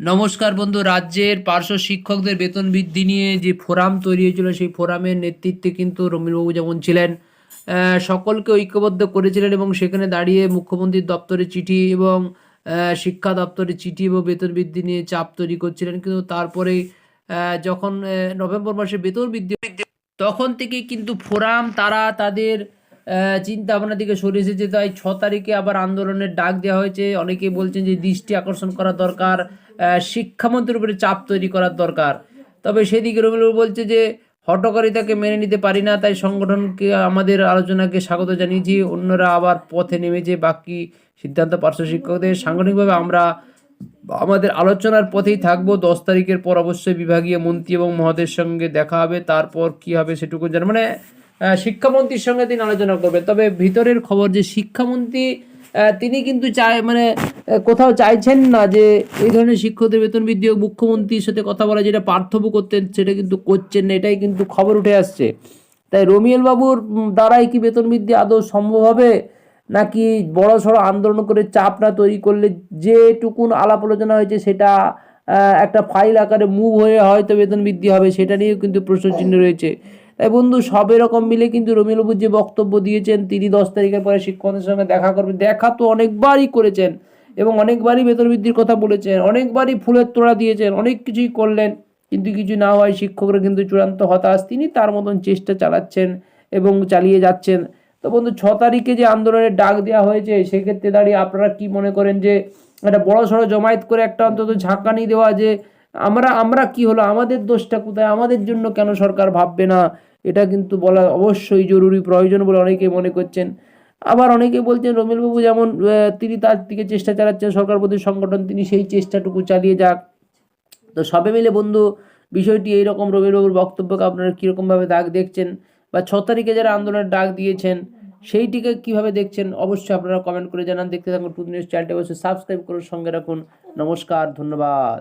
নমস্কার বন্ধু, রাজ্যের পার্শ্ব শিক্ষকদের বেতন বৃদ্ধি নিয়ে যে ফোরাম তৈরি হয়েছিল, সেই ফোরামের নেতৃত্বে কিন্তু রমিলবাবু যেমন ছিলেন সকলকে ঐক্যবদ্ধ করেছিলেন এবং সেখানে দাঁড়িয়ে মুখ্যমন্ত্রীর দপ্তরে চিঠি এবং শিক্ষা দপ্তরে চিঠি এবং বেতন বৃদ্ধি নিয়ে চাপ তৈরি করছিলেন। কিন্তু তারপরে যখন নভেম্বর মাসে বেতন বৃদ্ধি, তখন থেকে কিন্তু ফোরাম, তারা তাদের চিন্তা ভাবনার দিকে সরে এসেছে। তাই ছ তারিখে আবার আন্দোলনের ডাক দেওয়া হয়েছে। অনেকে বলছেন যে দৃষ্টি আকর্ষণ করা দরকার শিক্ষামন্ত্রীর উপরে চাপ তৈরি করার দরকার। তবে সেদিকে রবিবাবু বলছে যে হটকারিতাকে মেনে নিতে পারি না, তাই সংগঠনকে, আমাদের আলোচনাকে স্বাগত জানিয়েছি। অন্যরা আবার পথে নেমেছে। বাকি সিদ্ধান্ত পার্শ্ব শিক্ষকদের। সাংগঠনিকভাবে আমরা আমাদের আলোচনার পথেই থাকব। দশ তারিখের পর অবশ্যই বিভাগীয় মন্ত্রী এবং মহাদের সঙ্গে দেখা হবে। তারপর কি হবে সেটুকু জানা মানে শিক্ষামন্ত্রীর সঙ্গে তিনি আলোচনা করবেন। তবে ভিতরের খবর যে শিক্ষামন্ত্রী তিনি কিন্তু চায় মানে কোথাও চাইছেন না যে এই ধরনের শিক্ষকদের বেতন বৃদ্ধি হোক, মুখ্যমন্ত্রীর সাথে কথা বলা, যেটা পার্থক্য করতেন সেটা কিন্তু করছেন না, এটাই কিন্তু খবর উঠে আসছে। তাই রমিয়েল বাবুর দ্বারাই কি বেতন বৃদ্ধি আদৌ সম্ভব হবে? নাকি বড় সড়ো আন্দোলন করে চাপ না তৈরি করলে যেটুকুন আলাপ আলোচনা হয়েছে সেটা একটা ফাইল আকারে মুভ হয়ে হয়তো বেতন বৃদ্ধি হবে, সেটা নিয়েও কিন্তু প্রশ্নচিহ্ন রয়েছে। তাই বন্ধু, সব এরকম মিলে কিন্তু রমিলবাবু যে বক্তব্য দিয়েছেন, তিনি দশ তারিখের পরে শিক্ষকদের সঙ্গে দেখা করবেন। দেখা তো অনেকবারই করেছেন এবং অনেকবারই বেতন বৃদ্ধির কথা বলেছেন, অনেকবারই ফুলের তোড়া দিয়েছেন, অনেক কিছুই করলেন, কিন্তু কিছু না হয় শিক্ষকরা কিন্তু চূড়ান্ত হতাশ। তিনি তার মতন চেষ্টা চালাচ্ছেন এবং চালিয়ে যাচ্ছেন। তো বন্ধু, ছ তারিখে যে আন্দোলনের ডাক দেওয়া হয়েছে, সেক্ষেত্রে দাঁড়িয়ে আপনারা কি মনে করেন যে, একটা বড় সড়ো জমায়েত করে একটা অন্তত ঝাঁকানি দেওয়া যে আমরা আমরা কি হলো? আমাদের দোষটা কোথায়? আমাদের জন্য কেন সরকার ভাববে না? এটা কিন্তু বলা অবশ্যই জরুরি, প্রয়োজন বলে অনেকে মনে করছেন। আবার অনেকে বলছেন রমিলবাবু যেমন তিনি তার দিকে চেষ্টা চালাচ্ছেন সরকার প্রতি সংগঠন, তিনি সেই চেষ্টাটুকু চালিয়ে যাক। তো সবে মিলে বন্ধু, বিষয়টি এইরকম রবিবাবুর বক্তব্যকে আপনারা কীরকমভাবে দাগ দেখছেন বা ছ তারিখে যারা আন্দোলনের ডাক দিয়েছেন, সেইটিকে কীভাবে দেখছেন অবশ্যই আপনারা কমেন্ট করে জানান। দেখতে থাকুন টু নিউজ চ্যানেলটি, অবশ্যই সাবস্ক্রাইব করুন সঙ্গে রাখুন। নমস্কার, ধন্যবাদ।